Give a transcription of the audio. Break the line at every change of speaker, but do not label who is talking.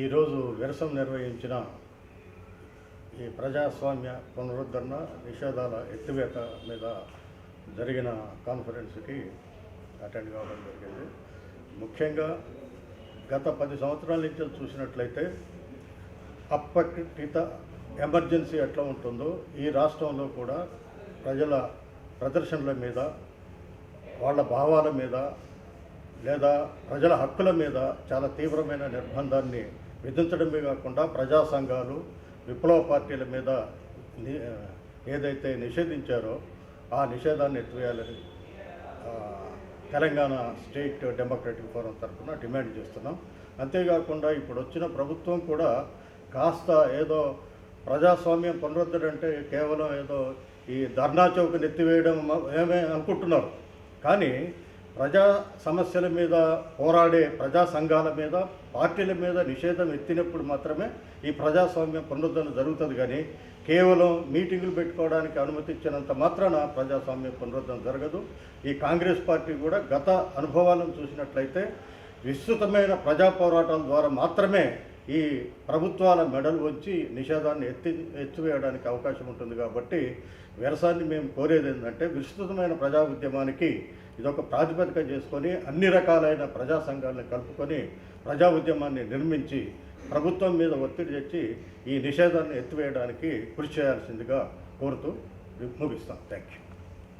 ఈరోజు విరసం నిర్వహించిన ఈ ప్రజాస్వామ్య పునరుద్ధరణ నిషేధాల ఎత్తివేత మీద జరిగిన కాన్ఫరెన్స్కి అటెండ్ కావడం జరిగింది. ముఖ్యంగా గత పది సంవత్సరాల నుంచి చూసినట్లయితే అప్రకటిత ఎమర్జెన్సీ ఎట్లా ఉంటుందో ఈ రాష్ట్రంలో కూడా ప్రజల ప్రదర్శనల మీద వాళ్ళ భావాల మీద లేదా ప్రజల హక్కుల మీద చాలా తీవ్రమైన నిర్బంధాన్ని విధించడమే కాకుండా ప్రజా సంఘాలు విప్లవ పార్టీల మీద ని- ఏదైతే నిషేధించారో ఆ నిషేధాన్ని ఎత్తివేయాలని తెలంగాణ స్టేట్ డెమోక్రటిక్ ఫోరం తరఫున డిమాండ్ చేస్తున్నాం. అంతేకాకుండా ఇప్పుడు వచ్చిన ప్రభుత్వం కూడా కాస్త ఏదో ప్రజాస్వామ్యం పునరుద్ధరంటే కేవలం ఏదో ఈ ధర్నా చౌకని ఎత్తివేయడం ఏమే అనుకుంటున్నారు. కానీ ప్రజా సమస్యల మీద పోరాడే ప్రజా సంఘాల మీద పార్టీల మీద నిషేధం ఎత్తినప్పుడు మాత్రమే ఈ ప్రజాస్వామ్యం పునరుద్ధరణ జరుగుతుంది. కానీ కేవలం మీటింగులు పెట్టుకోవడానికి అనుమతి ఇచ్చినంత మాత్రాన ప్రజాస్వామ్య పునరుద్ధరణ జరగదు. ఈ కాంగ్రెస్ పార్టీ కూడా గత అనుభవాలను చూసినట్లయితే విస్తృతమైన ప్రజా పోరాటాల ద్వారా మాత్రమే ఈ ప్రభుత్వాల మెడలు వచ్చి నిషేధాన్ని ఎత్తి ఎత్తివేయడానికి అవకాశం ఉంటుంది కాబట్టి వ్యవసాయాన్ని మేము కోరేది ఏంటంటే విస్తృతమైన ప్రజా ఉద్యమానికి ఇదొక ప్రాతిపదిక చేసుకొని అన్ని రకాలైన ప్రజా సంఘాలను కలుపుకొని ప్రజా ఉద్యమాన్ని నిర్మించి ప్రభుత్వం మీద ఒత్తిడి తెచ్చి ఈ నిషేధాన్ని ఎత్తివేయడానికి కృషి చేయాల్సిందిగా కోరుతూ ముగిస్తాం. Thank you